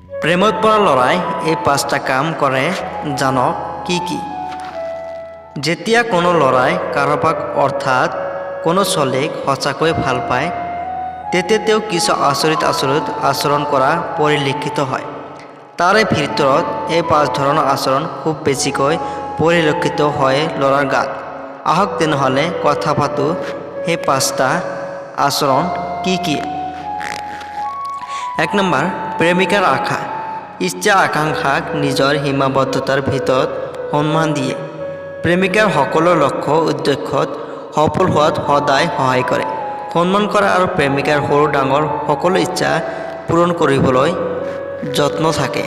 প্ৰেমত পৰা ল'ৰাই এই পাঁচটা কাম কৰে জানক কি কি? যেতিয়া কোনো ল'ৰাই কাৰোবাক অৰ্থাৎ কোনো ছোৱালীক সঁচাকৈ ভালো পায়, তেতিয়া তেওঁ কিছু আচৰিত আচৰিত আচৰণ কৰা পৰিলক্ষিত হয়। তাৰে ভিতৰত এই পাঁচ ধৰণৰ আচৰণ খুব বেছিকৈ পৰিলক্ষিত হয় ল'ৰাৰ গাত। আহক তেনেহ'লে কথা পাতোঁ সেই পাঁচটা আচৰণ কি কি। এক নম্বৰ প্ৰেমিকাৰ আশা ইচ্ছা আকাংক্ষাক নিজৰ সীমাবদ্ধতাৰ ভিতৰত সন্মান দিয়ে। প্ৰেমিকাৰ সকলো লক্ষ্য উদ্দেশ্যত সফল হোৱাত সদায় সহায় কৰে। সন্মান কৰা আৰু প্ৰেমিকাৰ সৰু ডাঙৰ সকলো ইচ্ছা পূৰণ কৰিবলৈ যত্ন থাকে।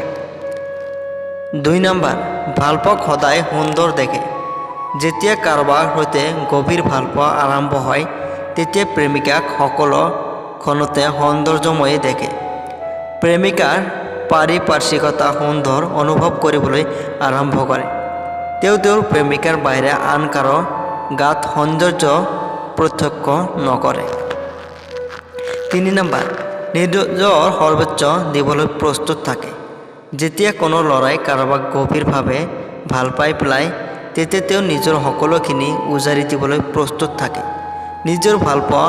দুই নম্বৰ, ভালপোৱাক সদায় সুন্দৰ দেখে। যেতিয়া কাৰোবাৰ সৈতে গভীৰ ভালপোৱা আৰম্ভ হয়, তেতিয়া প্ৰেমিকাক সকলো ক্ষণতে সৌন্দৰ্যময়ে দেখে। প্ৰেমিকাৰ পাৰিপাৰ্শ্বিকতা সুন্দৰ অনুভৱ কৰিবলৈ আৰম্ভ কৰে। তেওঁ তেওঁৰ প্ৰেমিকাৰ বাহিৰে আন কাৰো গাত সৌন্দৰ্য প্ৰত্যক্ষ নকৰে। তিনি নম্বৰ নিজৰ সৰ্বোচ্চ দিবলৈ প্ৰস্তুত থাকে। যেতিয়া কোনো ল'ৰাই কাৰোবাক গভীৰভাৱে ভালো পাই পেলাই তেতিয়া তেওঁ নিজৰ সকলোখিনি উজাৰি দিবলৈ প্ৰস্তুত থাকে। নিজৰ ভালপোৱা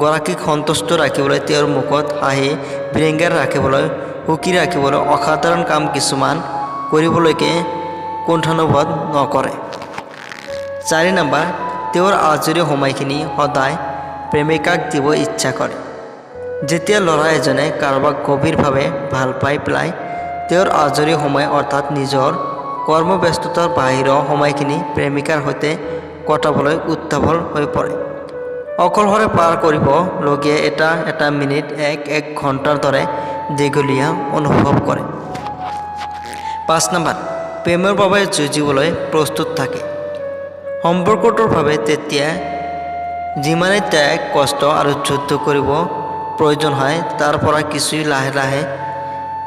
গৰাকীক সন্তুষ্ট ৰাখিবলৈ তেওঁৰ মুখত হাঁহি বিৰিংগাৰ ৰাখিবলৈ সুখী ৰাখিবলৈ অসাধাৰণ কাম কিছুমান কৰিবলৈকে কুণ্ঠানুবোধ নকৰে। চাৰি নম্বৰ, তেওঁৰ আজৰি সময়খিনি সদায় প্ৰেমিকাক দিব ইচ্ছা কৰে। যেতিয়া ল'ৰা এজনে কাৰোবাক গভীৰভাৱে ভালো পাই পেলাই তেওঁৰ আজৰি সময় অৰ্থাৎ নিজৰ কৰ্মব্যস্ততাৰ বাহিৰৰ সময়খিনি প্ৰেমিকাৰ সৈতে কটাবলৈ উত্তাৱল হৈ পৰে। অকলশৰে পাৰ কৰিবলগীয়া এটা এটা মিনিট, এক এক ঘণ্টাৰ দৰে দীঘলীয়া অনুভৱ কৰে। পাঁচ নম্বৰ, প্ৰেমৰ বাবে যুঁজিবলৈ প্ৰস্তুত থাকে। সম্পৰ্কটোৰ বাবে তেতিয়া যিমানেই ত্যাগ, কষ্ট আৰু যুদ্ধ কৰিব প্ৰয়োজন হয়, তাৰ পৰা কিছু লাহে লাহে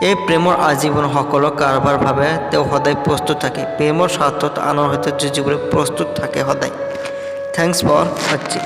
এই প্ৰেমৰ আজীৱন সকলো কাৰোবাৰ বাবে তেওঁ সদায় প্ৰস্তুত থাকে। প্ৰেমৰ স্বাৰ্থত আনৰ সৈতে যুঁজিবলৈ প্ৰস্তুত থাকে সদায়। Thanks for ৱাচিং